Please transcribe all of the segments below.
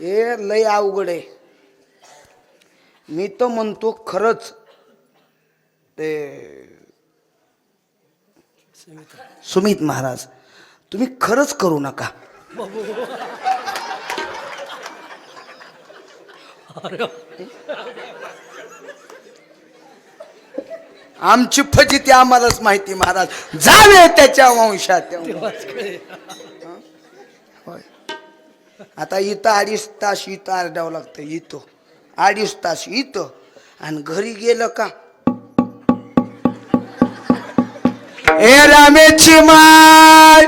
हे लय अवघड आहे. मी तर म्हणतो खरंच ते सुमित महाराज तुम्ही खरंच करू नका. आमची फजिती आम्हालाच माहिती महाराज. जावे त्याच्या वंशात. आता इथं अडीच तास इथं आरडावं लागतं इथं. अडीच तास इथं. आणि घरी गेलं का? ए रामेची माय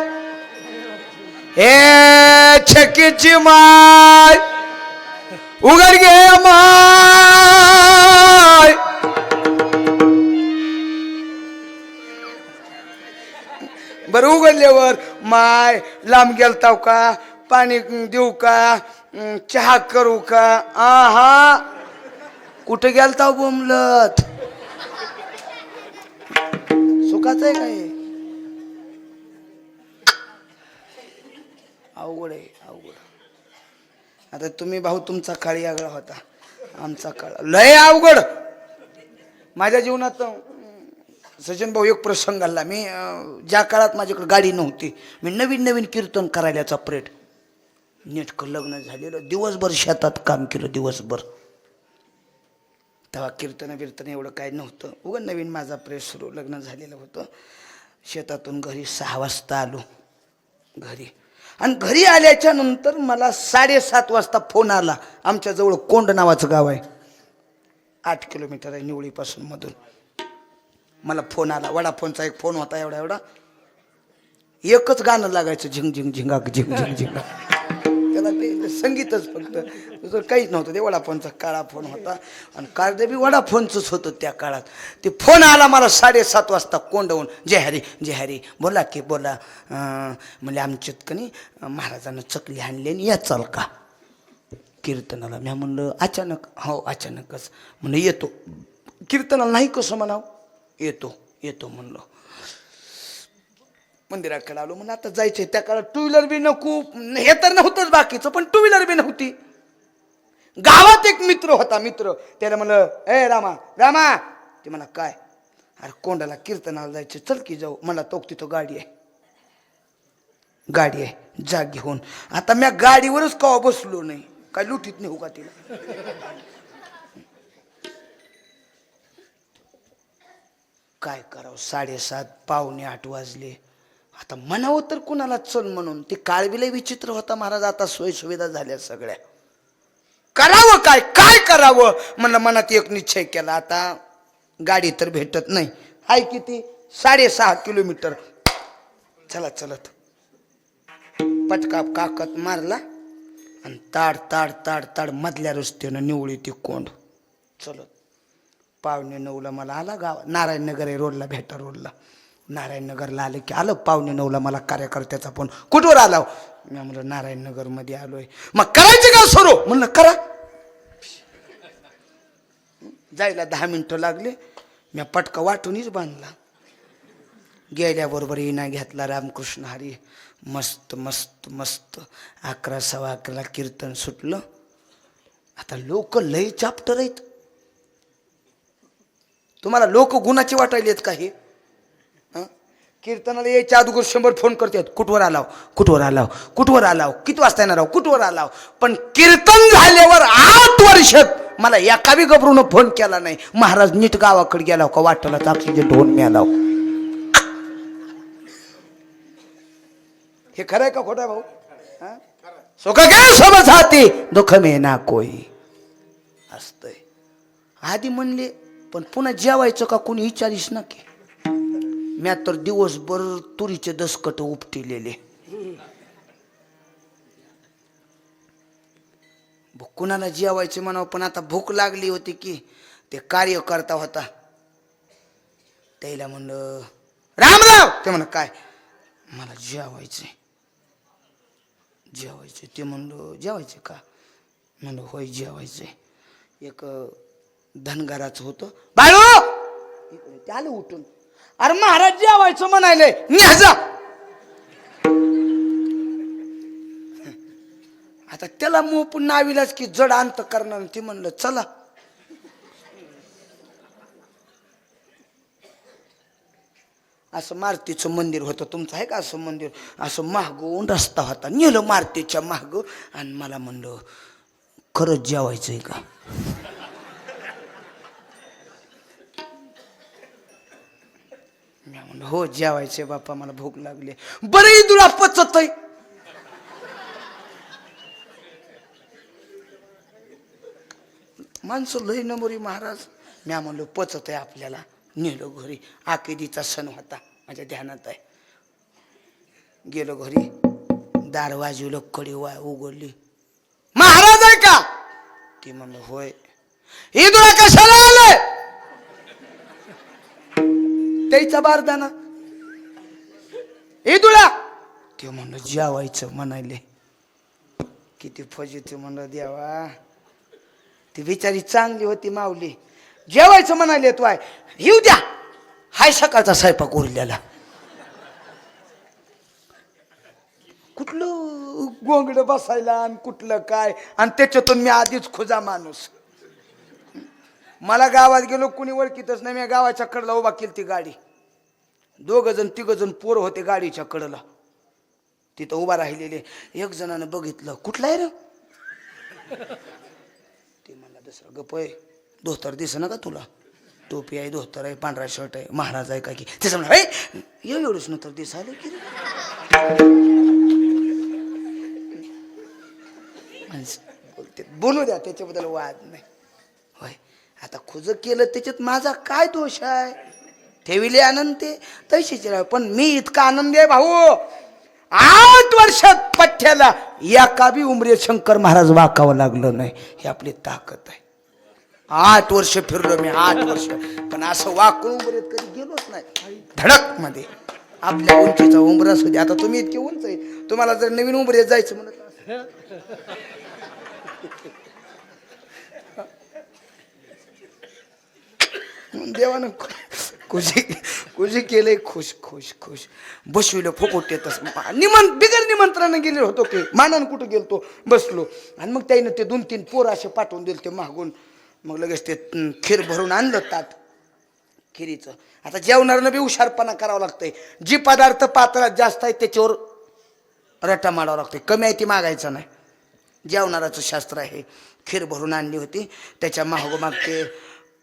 ए छकीची माय उघड गे माय बरं उघडल्यावर माय लांब गेलताव का? पाणी देऊ का? चहा करू का? आहा. कुठे गेलता हो बोमलत? सुखाच आहे काय अवघड आहे अवघड. आता तुम्ही भाऊ तुमचा काळ यागळा होता. आमचा काळ. लय अवघड. माझ्या जीवनात सचिन भाऊ एक प्रसंग आला. मी ज्या काळात माझ्याकडे गाडी नव्हती मी नवीन नवीन कीर्तन करायला प्रयत्न नेटकं लग्न झालेलं दिवसभर शेतात काम केलं दिवसभर. तेव्हा कीर्तन बिर्तन एवढं काय नव्हतं. उगं नवीन माझा प्रेस सुरू लग्न झालेलं होतं. शेतातून घरी सहा वाजता आलो. घरी. आणि घरी आल्याच्यानंतर मला साडेसात वाजता फोन आला. आमच्याजवळ कोंड नावाचं गाव आहे. आठ किलोमीटर आहे निवळीपासून मधून. मला फोन आला. वडाफोनचा एक फोन होता एवढा एवढा. एकच गाणं लागायचं झिंग झिंग झिंगाक झिंग झिंग झिंगा त्याला ते संगीतच फक्त. दुसरं काहीच नव्हतं. ते वडाफोनचा काळा फोन होता. आणि कार्ड बी वडाफोनचंच होतं त्या काळात. ते फोन आला मला साडेसात वाजता कोंडवून. जय हरी जय हरी. बोला की बोला म्हणजे आमच्यात कनी महाराजानं चकली आणली आणि या चाल का? कीर्तनाला. मी म्हणलं अचानक. हो अचानकच. म्हणलं येतो. कीर्तनाला नाही कसं म्हणावं? येतो येतो म्हणलं. मंदिराकडे आलो. म्हणून आता जायचे त्या काळात टू व्हीलर बी नको. हे तर नव्हतंच बाकीचं पण टू व्हीलर बी नव्हती. गावात एक मित्र होता मित्र. त्याला म्हणलं ए रामा रामा. ते म्हणा काय? अरे कोंडाला कीर्तनाला जायचं चल की जाऊ. मला तो तिथं गाडी आहे. गाडी आहे. जाग घेऊन. आता मी गाडीवरच का बसलो नाही? काय लुटीत नाही हो का तिला? काय करावं? साडेसात पावणे आठ वाजले. आता म्हणावं तर कुणाला चल म्हणून? ती काळबिले विचित्र होता महाराज आता सोयीसुविधा झाल्या सगळ्या. करावं काय? काय करावं? म्हणलं मनात एक निश्चय केला आता गाडी तर भेटत नाही. आहे किती? साडेसहा किलोमीटर. चला चलत. पटका काकत मारला आणि ताड ताड ताड ताड मधल्या रस्त्यानं निवळी ती कोंड. चलत. पावणे नऊला मला आला गाव नारायणनगर आहे रोडला भेटा रोडला. नारायणनगरला आलं की आलं पावणे नऊला मला कार्यकर्त्याचा फोन. कुठवर आला मी म्हणलं नारायणनगरमध्ये आलो आहे मग करायचं का सुरू? म्हणलं करा. जायला दहा मिनटं लागले. मी पटका वाटूनच बांधला. गेल्याबरोबर इना घेतला रामकृष्ण हरी. मस्त मस्त मस्त. अकरा सव्वा अकराला कीर्तन सुटलं. आता लोक लय चाप्टर आहेत. तुम्हाला लोक गुणाचे वाटायलेत का हे? कीर्तनाला यायच्या अगोदर शंभर फोन करतात कुठवर आलाव कुठवर आलाव कुठवर आलाव किती वाजता येणार आहो कुठवर आलाव? पण कीर्तन झाल्यावर आठ वर्षात मला एकावी गबरून फोन केला नाही. महाराज नीट गावाकडे गेलाव का वाटला ऑक्सिजन ढोन मिळाला हे खरं आहे का खोटं भाऊ? हं? सुख घ्या सोबत हाती दुःख मे ना कोई. असतय. आधी म्हणले पण पुन्हा जेवायचं का कोणी विचारीस ना की? म्या तर दिवसभर तुरीचे दसकट उपटिलेले. कुणाला जेवायचे म्हणावं पण आता भूक लागली होती की ते कार्य करता होता. त्याला म्हणलं रामराव! ते म्हण काय? मला जेवायचे जेवायचे ते म्हणलं जेवायचे का? म्हणलं होय जेवायचे एक अं, धनगराचं होतं. बाळू! इकडे ते आलं उठून. अरे महाराज जेवायचं म्हणायले न्याजा आता त्याला मो पुन्हा आविलाच की जड अंत करणार ते म्हणलं चला. असं मारुतीचं मंदिर होतं तुमचं आहे का असं मंदिर? असं मागून रस्ता होता. नेलं मारुतीच्या माग आणि मला म्हणलं खरंच जेवायचंय का? हो जेवायचे बापा मला भूक लागली. बरं तुला पचत माणसं लय नमोरी महाराज. मी म्हणलो पचत आहे आपल्याला. नेलो घरी. आकेदीचा सण होता माझ्या ध्यानात आहे. गेलो घरी. दार वाजवलं कडी वा उघडली. महाराज आहे का? ती म्हणलं होय. हे तुला कशाला आलंय? त्याचा बारदाना. हे तुला ते म्हणलं जेवायचं म्हणाले किती फजिती म्हणलं देवा. ती बिचारी चांगली होती माऊली. जेवायचं म्हणाले तू आहे. येऊ द्या. हाय सकाळचा स्वयंपाक उरलेला. कुठलं गोंगड बसायला आणि कुठलं काय? आणि त्याच्यातून मी आधीच खुजा माणूस. मला गावात गेलो कुणी ओळखीतच नाही. मी गावाच्या कडला उभा केली ती गाडी. दोघं जण तिघंजण पोरं पोर होते गाडीच्या कडला. तिथं उभा राहिलेले. एक जणानं बघितलं. कुठला आहे रे? ते मला दुसरं गप आहे. धोतर दिस ना का तुला? टोपी आहे धोतर आहे पांढरा शर्ट आहे महाराज आहे का की? त्याचं म्हणा हे एवढंच नंतर दिसायला की बोलते बोलू द्या त्याच्याबद्दल वाद नाही. होय आता खुज केलं त्याच्यात माझा काय दोष आहे? ठेविले आनंद ते तशीच राह पण मी इतका आनंद आहे भाऊ. आठ वर्षात पठ्याला एका बी उमरे शंकर महाराज वाकावं लागलं नाही हे आपली ताकद आहे. आठ वर्ष फिरलो मी आठ वर्ष. पण असं वाकून उमरेत कधी गेलोच नाही. धडकमध्ये. आपल्या उंचीचा उमरा असू दे. आता तुम्ही इतके उंच आहे. तुम्हाला जर नवीन उमरेत जायचं म्हणत देवानं खुशी खुशी केले खुश खुश खुश. बसविलं फुकट येतच निमं बिगर निमंत्रणाने गेले होतो की मानानं कुठं गेलतो? बसलो. आणि मग त्यानं ते दोन तीन पोर असे पाठवून दिले ते मागून. मग लगेच ते खीर भरून आणलं तात खिरीचं. आता जेवणाऱ्यानं बी हुशारपणा करावं लागतंय. जी पदार्थ पात्रात जास्त आहे त्याच्यावर रट्टा मारावा लागतोय. कमी आहे ती मागायचं नाही. जेवणाराचं शास्त्र आहे. खीर भरून आणली होती. त्याच्या मागोमाग ते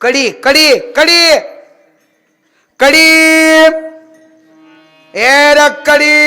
कडी कडी कडी कडी ए र कडी